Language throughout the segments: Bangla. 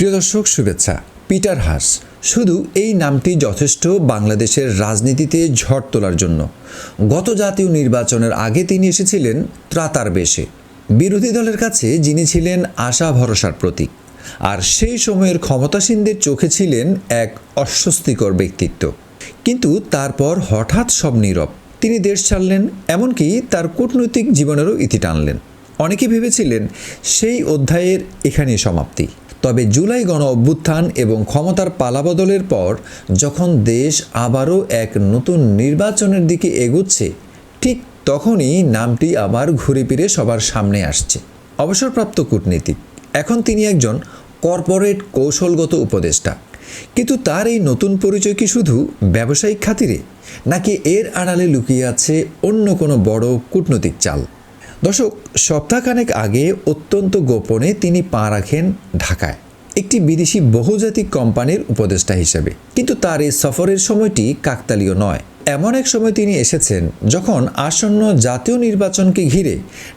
প্রিয় দর্শক, শুভেচ্ছা। পিটার হাস, শুধু এই নামটি যথেষ্ট বাংলাদেশের রাজনীতিতে ঝড় তোলার জন্য। গত জাতীয় নির্বাচনের আগে তিনি এসেছিলেন ত্রাতার বেশে। বিরোধী দলের কাছে যিনি ছিলেন আশা ভরসার প্রতীক। আর সেই সময়ের ক্ষমতাসীনদের চোখে ছিলেন এক অস্বস্তিকর ব্যক্তিত্ব। কিন্তু তারপর হঠাৎ সব নীরব। তিনি দেশ ছাড়লেন, এমনকি তার কূটনৈতিক জীবনেরও ইতি টানলেন। অনেকে ভেবেছিলেন, সেই অধ্যায়ের এখানেই সমাপ্তি। তবে জুলাই গণ অভ্যুত্থান এবং ক্ষমতার পালাবদলের পর যখন দেশ আবারও এক নতুন নির্বাচনের দিকে এগুচ্ছে, ঠিক তখনই নামটি আবার ঘুরে ফিরে সবার সামনে আসছে। অবসরপ্রাপ্ত কূটনীতিক, এখন তিনি একজন কর্পোরেট কৌশলগত উপদেষ্টা। কিন্তু তার এই নতুন পরিচয় কি শুধু ব্যবসায়িক খাতিরে, নাকি এর আড়ালে লুকিয়ে আছে অন্য কোনো বড় কূটনৈতিক চাল? দর্শক, সপ্তাহখানেক আগে অত্যন্ত গোপনে তিনি পা রাখেন ঢাকায়, একটি বিদেশি বহুজাতিক কোম্পানির উপদেষ্টা হিসেবে। কিন্তু তার এই সফরের সময়টি কাকতালীয় নয়। এমন এক সময় তিনি এসেছেন যখন আসন্ন জাতীয় নির্বাচনকে ঘিরে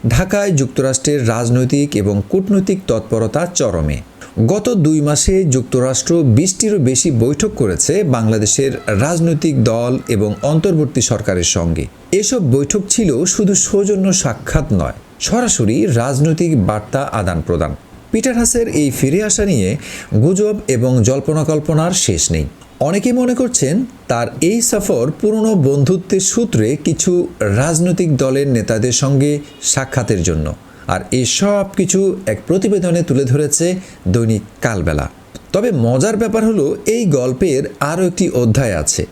ঢাকায় যুক্তরাষ্ট্রের রাজনৈতিক এবং কূটনৈতিক তৎপরতা চরমে। গত দুই মাসে যুক্তরাষ্ট্র বিশটিরও বেশি বৈঠক করেছে বাংলাদেশের রাজনৈতিক দল এবং অন্তর্বর্তী সরকারের সঙ্গে। এসব বৈঠক ছিল শুধু সৌজন্য সাক্ষাৎ নয়, সরাসরি রাজনৈতিক বার্তা আদান প্রদান। পিটার হাসের এই ফিরে আসা নিয়ে গুজব এবং জল্পনা কল্পনার শেষ নেই। অনেকে মনে করছেন তার এই সফর পুরনো বন্ধুত্বের সূত্রে কিছু রাজনৈতিক দলের নেতাদের সঙ্গে সাক্ষাতের জন্য। আর এই সব কিছু এক প্রতিবেদনে তুলে ধরেছে দৈনিক কালবেলা। তবে মজার ব্যাপার হলো, এই গল্পের আরও একটি অধ্যায় আছে।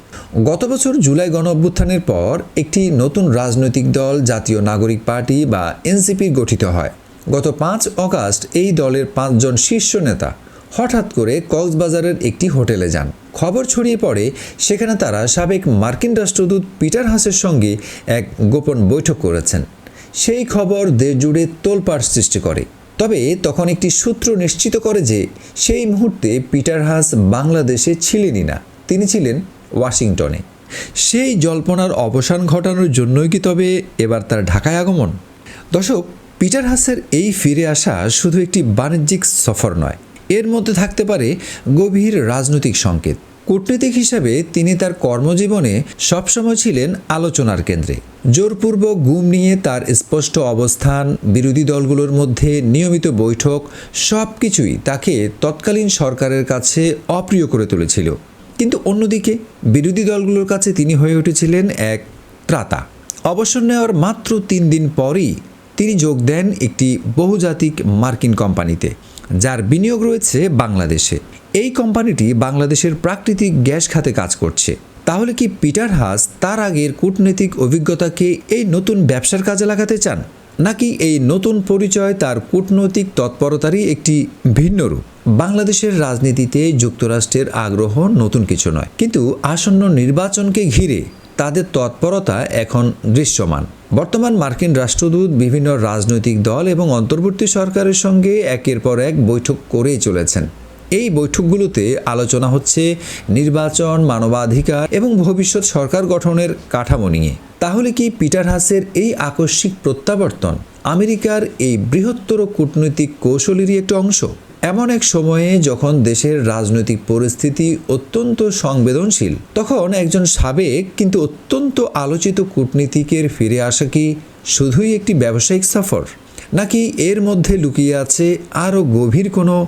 গত বছর জুলাই গণ অভ্যুত্থানের পর একটি নতুন রাজনৈতিক দল, জাতীয় নাগরিক পার্টি বা এনসিপি গঠিত হয়। গত পাঁচ অগাস্ট এই দলের পাঁচজন শীর্ষ নেতা হঠাৎ করে কক্সবাজারের একটি হোটেলে যান। খবর ছড়িয়ে পড়ে, সেখানে তারা সাবেক মার্কিন রাষ্ট্রদূত পিটার হাসের সঙ্গে এক গোপন বৈঠক করেছেন। সেই খবর দেশ জুড়ে তোলপাড় সৃষ্টি করে। তবে তখন একটি সূত্র নিশ্চিত করে যে সেই মুহূর্তে পিটার হাস বাংলাদেশে ছিলেনই না, তিনি ছিলেন ওয়াশিংটনে। সেই জল্পনার অবসান ঘটানোর জন্যই কি তবে এবার তার ঢাকায় আগমন? দর্শক, পিটার হাসের এই ফিরে আসা শুধু একটি বাণিজ্যিক সফর নয়, এর মধ্যে থাকতে পারে গভীর রাজনৈতিক সংকেত। কূটনীতিক হিসাবে তিনি তার কর্মজীবনে সবসময় ছিলেন আলোচনার কেন্দ্রে। জোরপূর্বক গুম নিয়ে তার স্পষ্ট অবস্থান, বিরোধী দলগুলোর মধ্যে নিয়মিত বৈঠক সব কিছুই তাকে তৎকালীন সরকারের কাছে অপ্রিয় করে তুলেছিল। কিন্তু অন্যদিকে বিরোধী দলগুলোর কাছে তিনি হয়ে উঠেছিলেন এক ত্রাতা। অবসর নেওয়ার মাত্র তিন দিন পরই তিনি যোগ দেন একটি বহুজাতিক মার্কিন কোম্পানিতে। যার বিনিয়োগ রয়েছে বাংলাদেশে। এই কোম্পানিটি বাংলাদেশের প্রাকৃতিক গ্যাস খাতে কাজ করছে। তাহলে কি পিটার হাস তার আগের কূটনৈতিক অভিজ্ঞতাকে এই নতুন ব্যবসার কাজে লাগাতে চান? নাকি এই নতুন পরিচয় তার কূটনৈতিক তৎপরতারই একটি ভিন্ন রূপ? বাংলাদেশের রাজনীতিতে যুক্তরাষ্ট্রের আগ্রহ নতুন কিছু নয়, কিন্তু আসন্ন নির্বাচনকে ঘিরে তাদের তৎপরতা এখন দৃশ্যমান। বর্তমান মার্কিন রাষ্ট্রদূত, বিভিন্ন রাজনৈতিক দল এবং অন্তর্বর্তী সরকারের সঙ্গে একের পর এক বৈঠক করেই চলেছেন। এই বৈঠকগুলোতে আলোচনা হচ্ছে নির্বাচন, মানবাধিকার এবং ভবিষ্যৎ সরকার গঠনের কাঠামো নিয়ে। তাহলে কি পিটার হাসের এই আকস্মিক প্রত্যাবর্তন আমেরিকার এই বৃহত্তর কূটনৈতিক কৌশলেরই একটি অংশ? এমন এক সময়ে যখন দেশের রাজনৈতিক পরিস্থিতি অত্যন্ত সংবেদনশীল, তখন একজন সাবেক কিন্তু অত্যন্ত আলোচিত কূটনীতিকের ফিরে আসা কি শুধুই একটি ব্যবসায়িক সফর? নাকি এর মধ্যে লুকিয়ে আছে আরও গভীর কোনো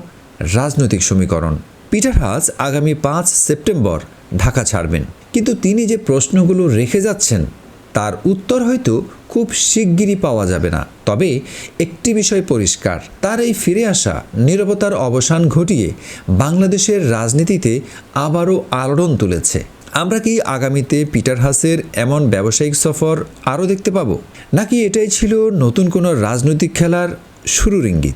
রাজনৈতিক সমীকরণ? পিটার হাস আগামী পাঁচ সেপ্টেম্বর ঢাকা ছাড়বেন। কিন্তু তিনি যে প্রশ্নগুলো রেখে যাচ্ছেন তার উত্তর হয়তো খুব শিগগিরই পাওয়া যাবে না। তবে একটি বিষয় পরিষ্কার, তার এই ফিরে আসা নিরবতার অবসান ঘটিয়ে বাংলাদেশের রাজনীতিতে আবারও আলোড়ন তুলেছে। আমরা কি আগামীতে পিটার হাসের এমন ব্যবসায়িক সফর আরও দেখতে পাবো? নাকি এটাই ছিল নতুন কোনো রাজনৈতিক খেলার শুরুর ইঙ্গিত?